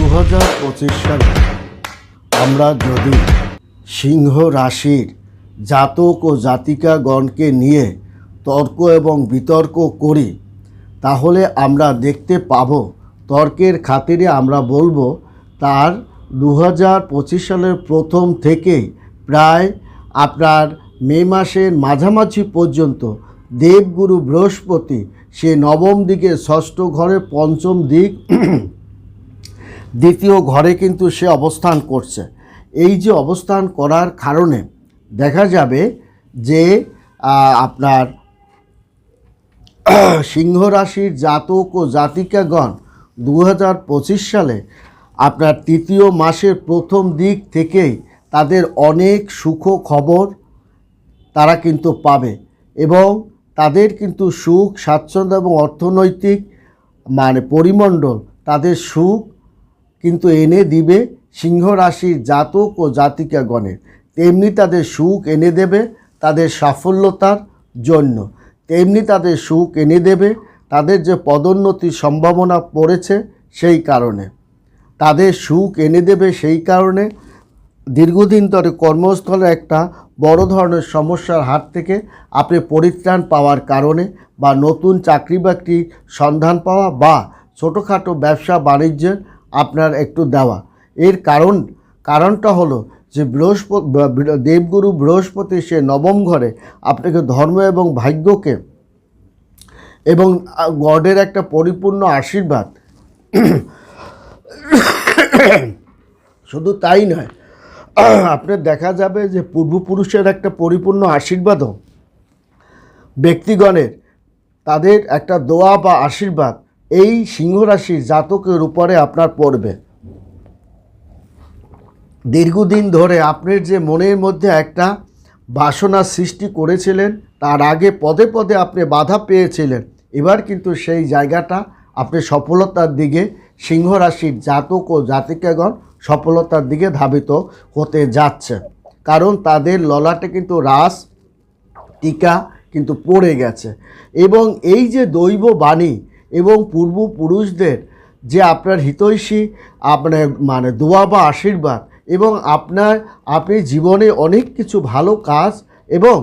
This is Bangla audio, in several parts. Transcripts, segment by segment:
দু হাজার পঁচিশ সালে আমরা যদি সিংহ রাশির জাতক ও জাতিকাগণকে নিয়ে তর্ক এবং বিতর্ক করি, তাহলে আমরা দেখতে পাব, তর্কের খাতিরে আমরা বলব, তার দু হাজার পঁচিশ সালের প্রথম থেকেই প্রায় আপনার মে মাসের মাঝামাঝি পর্যন্ত দেবগুরু বৃহস্পতি সে নবম দিকে ষষ্ঠ ঘরে পঞ্চম দিক দ্বিতীয় ঘরে কিন্তু সে অবস্থান করছে। এই যে অবস্থান করার কারণে দেখা যাবে যে আপনার সিংহ রাশির জাতক ও জাতিকাগণ দু হাজার পঁচিশ সালে আপনার তৃতীয় মাসের প্রথম দিক থেকেই তাদের অনেক সুখ খবর তারা কিন্তু পাবে এবং তাদের কিন্তু সুখ, স্বাচ্ছন্দ্য এবং অর্থনৈতিক মানে পরিমণ্ডল তাদের সুখ কিন্তু এনে দিবে সিংহ রাশির জাতক ও জাতিকাগণের। তেমনি তাদের সুখ এনে দেবে তাদের সাফল্যতার জন্য। তেমনি তাদের সুখ এনে দেবে তাদের যে পদোন্নতির সম্ভাবনা পড়েছে সেই কারণে। তাদের সুখ এনে দেবে সেই কারণে দীর্ঘদিন ধরে কর্মস্থলে একটা বড় ধরনের সমস্যার হাত থেকে আপনি পরিত্রাণ পাওয়ার কারণে বা নতুন চাকরি বাকরি সন্ধান পাওয়া বা ছোটোখাটো ব্যবসা বাণিজ্যের আপনার একটু দেওয়া। এর কারণ, কারণটা হলো যে বৃহস্পতি দেবগুরু বৃহস্পতি সে নবম ঘরে আপনাকে ধর্ম এবং ভাগ্যকে এবং গডের একটা পরিপূর্ণ আশীর্বাদ। শুধু তাই নয়, আপনার দেখা যাবে যে পূর্বপুরুষের একটা পরিপূর্ণ আশীর্বাদও ব্যক্তিগণের, তাদের একটা দোয়া বা আশীর্বাদ এই সিংহরাশির জাতকের উপরে আপনার পড়বে। দীর্ঘদিন ধরে আপনার যে মনের মধ্যে একটা বাসনা সৃষ্টি করেছিলেন, তার আগে পদে পদে আপনি বাধা পেয়েছিলেন, এবার কিন্তু সেই জায়গাটা আপনি সফলতার দিকে সিংহ রাশির জাতক ও জাতিকাগণ সফলতার দিকে ধাবিত হতে যাচ্ছে। কারণ তাদের ললাটে কিন্তু রাস, টিকা কিন্তু পড়ে গেছে। এবং এই যে দৈব বাণী এবং পূর্বপুরুষদের যে আপনার হিতৈষী, আপনার মানে দোয়া বা আশীর্বাদ এবং আপনার, আপনি জীবনে অনেক কিছু ভালো কাজ এবং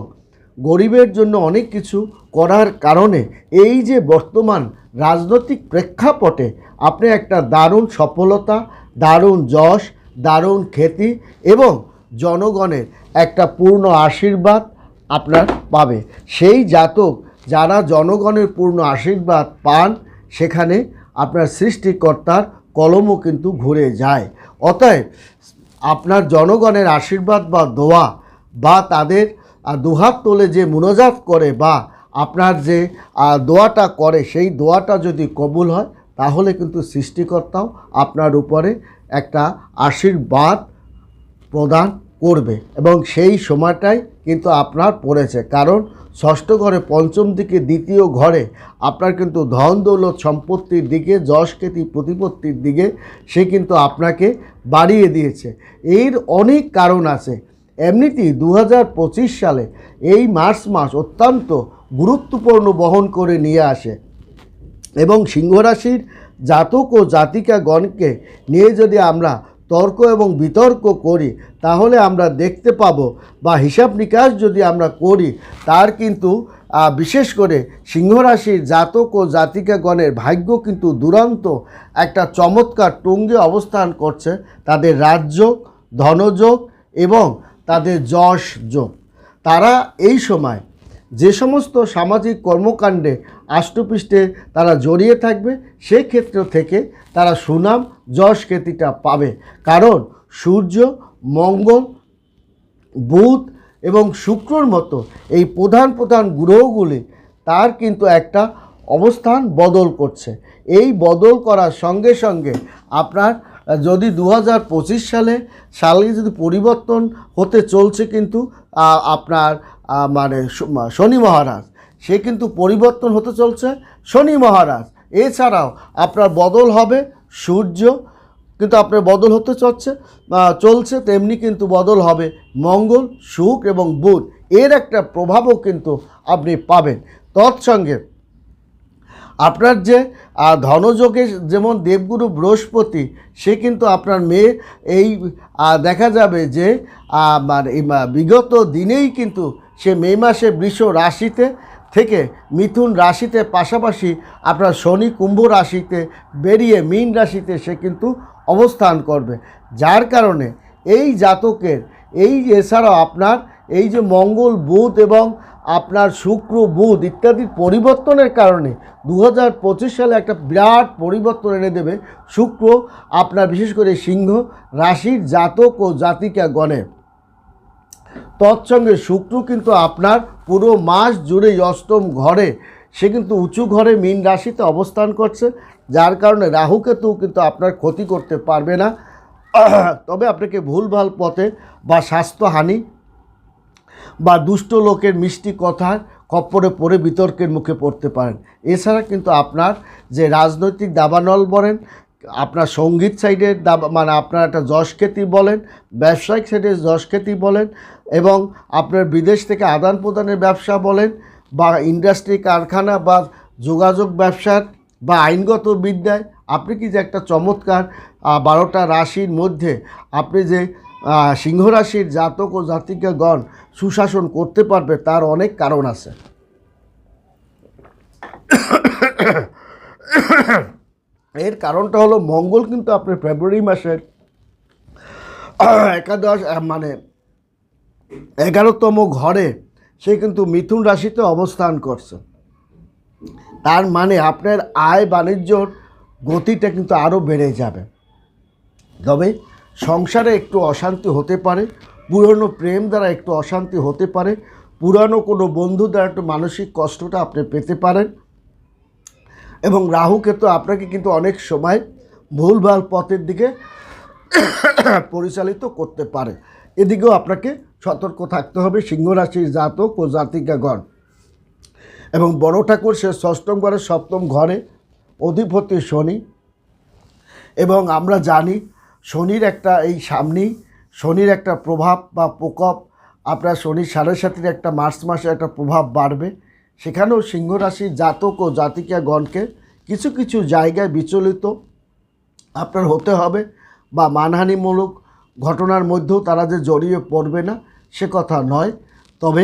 গরিবের জন্য অনেক কিছু করার কারণে এই যে বর্তমান রাজনৈতিক প্রেক্ষাপটে আপনি একটা দারুণ সফলতা, দারুণ যশ, দারুণ খ্যাতি এবং জনগণের একটা পূর্ণ আশীর্বাদ আপনার পাবে। সেই জাতক যারা জনগণের পূর্ণ আশীর্বাদ পান, সেখানে আপনার সৃষ্টিকর্তার কলমও কিন্তু ঘুরে যায়। অতএব, আপনার জনগণের আশীর্বাদ বা দোয়া বা তাদের দুহাত তোলে যে মুনজাত করে বা আপনার যে দোয়াটা করে, সেই দোয়াটা যদি কবুল হয়, তাহলে কিন্তু সৃষ্টিকর্তাও আপনার উপরে একটা আশীর্বাদ প্রদান করবে। এবং সেই সময়টাই কিন্তু আপনার পড়েছে। কারণ ষষ্ঠ ঘরে পঞ্চম দিকে দ্বিতীয় ঘরে আপনার কিন্তু ধন দৌলত সম্পত্তির দিকে, যশ খ্যাতি প্রতিপত্তির দিকে সে কিন্তু আপনাকে বাড়িয়ে দিয়েছে। এর অনেক কারণ আছে। এমনিতেই দু হাজার পঁচিশ সালে এই মার্চ মাস অত্যন্ত গুরুত্বপূর্ণ বহন করে নিয়ে আসে এবং সিংহরাশির জাতক ও জাতিকাগণকে নিয়ে যদি আমরা তর্ক এবং বিতর্ক করি, তাহলে আমরা দেখতে পাবো বা হিসাব নিকাশ যদি আমরা করি, তার কিন্তু বিশেষ করে সিংহরাশির জাতক ও জাতিকাগণের ভাগ্য কিন্তু দুরন্ত। একটা চমৎকার টুঙ্গে অবস্থান করছে তাদের রাজযোগ, ধনযোগ এবং তাদের যশ যোগ তারা এই সময় যে সমস্ত সামাজিক কর্মকাণ্ডে আষ্টপৃষ্ঠে তারা জড়িয়ে থাকবে, সেই ক্ষেত্র থেকে তারা সুনাম, যশ খ্যাতিটা পাবে। কারণ সূর্য, মঙ্গল, বুধ এবং শুক্রর মতো এই প্রধান প্রধান গ্রহগুলি তার কিন্তু একটা অবস্থান বদল করছে। এই বদল করার সঙ্গে সঙ্গে আপনার, যদি দু হাজার পঁচিশ সালে সালে যদি পরিবর্তন হতে চলছে কিন্তু আপনার মানে শনি মহারাজ। সে কিন্তু পরিবর্তন হতে চলছে, শনি মহারাজ। এছাড়াও আপনার বদল হবে সূর্য, কিন্তু আপনার বদল হতে চলছে চলছে, তেমনি কিন্তু বদল হবে মঙ্গল সুখ এবং বুধ। এর একটা প্রভাবও কিন্তু আপনি পাবেন। তৎসঙ্গে আপনার যে ধনযোগে যেমন দেবগুরু বৃহস্পতি, সে কিন্তু আপনার মেয়ে এই দেখা যাবে যে মানে বিগত দিনেই কিন্তু সে মে মাসে বৃষ রাশিতে থেকে মিথুন রাশিতে পাশাপাশি আপনার শনি কুম্ভ রাশিতে বেরিয়ে মীন রাশিতে সে কিন্তু অবস্থান করবে। যার কারণে এই জাতকের, এই এছাড়াও আপনার এই যে মঙ্গল, বুধ এবং আপনার শুক্র, বুধ ইত্যাদির পরিবর্তনের কারণে দু হাজার পঁচিশ সালে একটা বিরাট পরিবর্তন এনে দেবে শুক্র, আপনার বিশেষ করে সিংহ রাশির জাতক ও জাতিকা গণে তৎসঙ্গে শুক্র কিন্তু আপনার পুরো মাস জুড়েই অষ্টম ঘরে। সে কিন্তু উঁচু ঘরে মীন রাশিতে অবস্থান করছে, যার কারণে রাহুকেতু কিন্তু আপনার ক্ষতি করতে পারবে না। তবে আপনাকে ভুলভাল পথে বা স্বাস্থ্যহানি বা দুষ্ট লোকের মিষ্টি কথার খপ্পরে পড়ে বিতর্কের মুখে পড়তে পারেন। এছাড়া কিন্তু আপনার যে রাজনৈতিক দাবানল বলেন আপনার সংগীত সাইডে মানে আপনার একটা যশখ্যাতি বলেন, ব্যবসায়িক সাইডে যশখ্যাতি বলেন, এবং আপনার বিদেশ থেকে আদান প্রদানের ব্যবসা বলেন, বা ইন্ডাস্ট্রি কারখানা বা যোগাযোগ ব্যবসার, বা আইনগত বিদ্যায়, আপনি কি যে একটা চমৎকার বারোটা রাশির মধ্যে আপনি যে সিংহ রাশির জাতক ও জাতিকাগণ সুশাসন করতে পারবে, তার অনেক কারণ আছে। এর কারণটা হলো মঙ্গল কিন্তু আপনার ফেব্রুয়ারি মাসের একাদশ মানে এগারোতম ঘরে সে কিন্তু মিথুন রাশিতে অবস্থান করছে। তার মানে আপনার আয় বাণিজ্যর গতিটা কিন্তু আরও বেড়ে যাবে। তবে সংসারে একটু অশান্তি হতে পারে, পুরনো প্রেম দ্বারা একটু অশান্তি হতে পারে, পুরানো কোনো বন্ধু দ্বারা একটু মানসিক কষ্টটা আপনি পেতে পারেন। এবং রাহুকে তো আপনাকে কিন্তু অনেক সময় ভুলভাল পথের দিকে পরিচালিত করতে পারে। এদিকেও আপনাকে সতর্ক থাকতে হবে সিংহ রাশির জাতক ও জাতিকাগণ। এবং বড় ঠাকুর, সে ষষ্ঠম ঘরে, সপ্তম ঘরে, অধিপতি শনি। এবং আমরা জানি শনির একটা এই সামনেই শনির একটা প্রভাব বা প্রকোপ। আপনার শনির সাড়ে সাতির একটা মার্চ মাসে একটা প্রভাব বাড়বে। সেখানেও সিংহ রাশির জাতক ও জাতিকাগণকে কিছু কিছু জায়গায় বিচলিত আপনার হতে হবে বা মানহানিমূলক ঘটনার মধ্যেও তারা যে জড়িয়ে পড়বে না, সে কথা নয়। তবে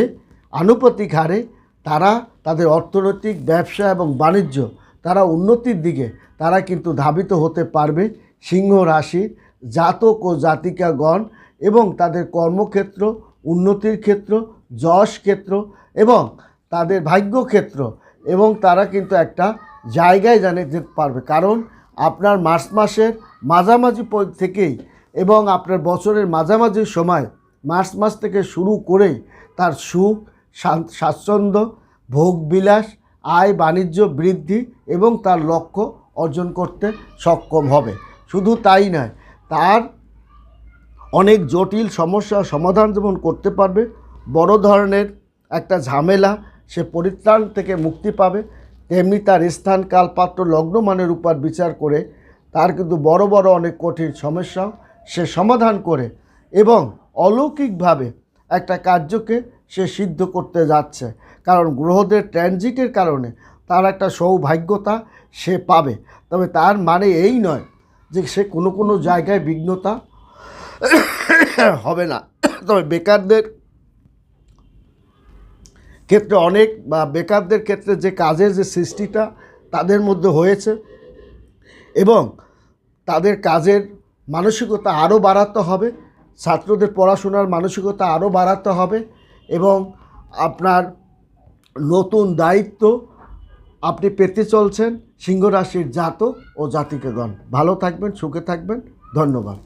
আনুপাতিক হারে তারা তাদের অর্থনৈতিক, ব্যবসা এবং বাণিজ্য তারা উন্নতির দিকে তারা কিন্তু ধাবিত হতে পারবে। সিংহ রাশির জাতক ও জাতিকাগণ এবং তাদের কর্মক্ষেত্র, উন্নতির ক্ষেত্র, যশ ক্ষেত্র এবং তাদের ভাগ্যক্ষেত্র এবং তারা কিন্তু একটা জায়গায় জানে যেতে পারবে। কারণ আপনার মার্চ মাসের মাঝামাঝি থেকেই এবং আপনার বছরের মাঝামাঝি সময় মার্চ মাস থেকে শুরু করেই তার সুখ স্বাচ্ছন্দ্য ভোগবিলাস আয় বাণিজ্য বৃদ্ধি এবং তার লক্ষ্য অর্জন করতে সক্ষম হবে। শুধু তাই নয়, তার অনেক জটিল সমস্যা সমাধান যেমন করতে পারবে, বড় ধরনের একটা ঝামেলা সে পরিত্রাণ থেকে মুক্তি পাবে। তেমনি তার স্থান কাল পাত্র লগ্নমানের উপর বিচার করে তার কিন্তু বড় বড় অনেক কঠিন সমস্যা সে সমাধান করে এবং অলৌকিকভাবে একটা কার্যকে সে সিদ্ধ করতে যাচ্ছে। কারণ গ্রহদের ট্রানজিটের কারণে তার একটা সৌভাগ্যতা সে পাবে। তবে তার মানে এই নয় যে সে কোনো কোনো জায়গায় বিঘ্নতা হবে না। তবে বেকারদের ক্ষেত্রে অনেক বা বেকারদের ক্ষেত্রে যে কাজের যে সৃষ্টিটা তাদের মধ্যে হয়েছে এবং তাদের কাজের মানসিকতা আরও বাড়াতে হবে, ছাত্রদের পড়াশোনার মানসিকতা আরও বাড়াতে হবে এবং আপনার নতুন দায়িত্ব আপনি পেতে চলছেন সিংহ রাশির জাতক ও জাতিকেগণ। ভালো থাকবেন, সুখে থাকবেন, ধন্যবাদ।